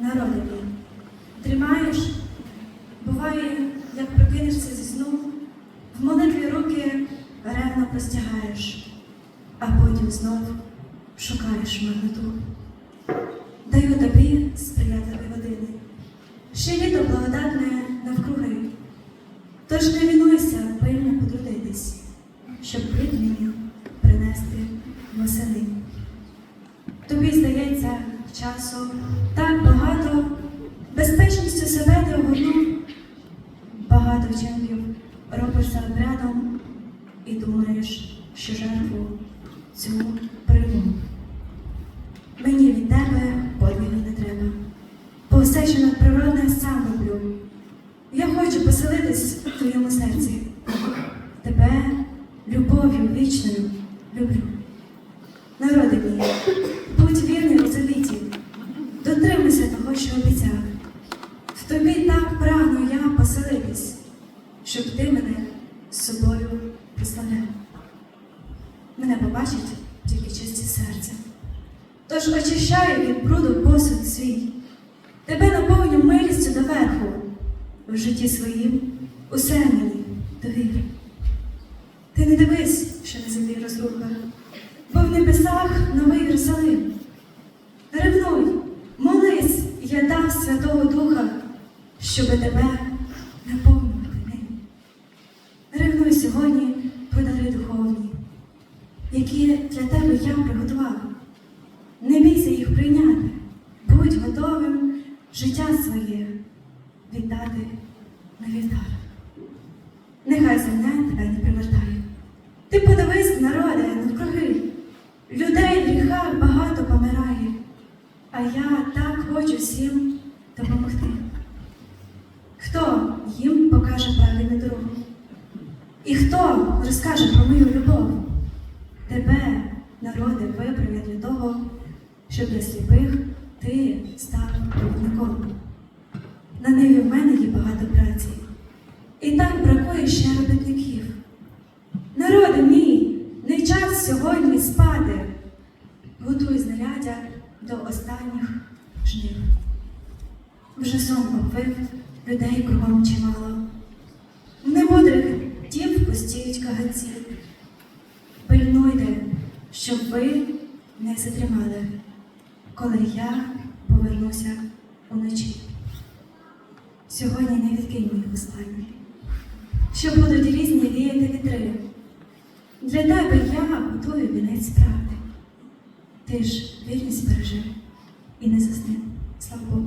народи мій, тримаєш, буває, як прокинешся зі сну, в молитві руки ревно простягаєш, а потім знов шукаєш магниту. Даю тобі сприятливі години, ще літо благодатне навкруги. Тож не вінуйся пильно потрудитись, щоб мені принести восени. Тобі здається часу так багато, безпечністю себе ти огорнув. Багато вчинків робишся обрядом і думаєш, що жертву цю прийму. Мені від тебе подвігу не треба, бо все, що надприродне, сам роблю. Я хочу поселитись в твоєму серці. Тебе любов'ю вічною люблю. Народи мій, обіцяв. В тобі так прагну я поселитись, щоб ти мене з собою прославляв. Мене побачить тільки чисті серця. Тож очищаю від бруду посуд свій, тебе наповню милістю доверху, в житті своїм усе мені довір. Ти не дивись, що на землі розруха, бо в небесах новий Єрусалим. Ревнуй, молись, я дав Святого Духа, щоби тебе наповнювати ним. Ревнуй сьогодні про дари духовні, які для тебе я приготував. Не бійся їх прийняти, будь готовим життя своє віддати на вівтар. Нехай земля тебе не привертає. Ти подивись, народи, навкруги. Людей в гріхах багато помирає, а я так хочу всім допомогти. Хто їм покаже правильну дорогу? І хто розкаже про мою любов? Тебе, народи, вибрав я для того, щоб для сліпих ти став провідником. На ниві в мене є багато праці. І так бракує ще робітників. Народи мій, не час сьогодні спати. Готуй знаряддя до останніх жнив. Вже сон обвив, людей кругом чимало. Немудрих дів пустіють каганці. Пильнуйте, щоб ви не затримали, коли я повернуся уночі. Сьогодні не відкинь моїх останніх, що будуть різні віяти вітри. Для тебе я готую вінець правди. Ти ж вірність бережи і не засни. സംഭവം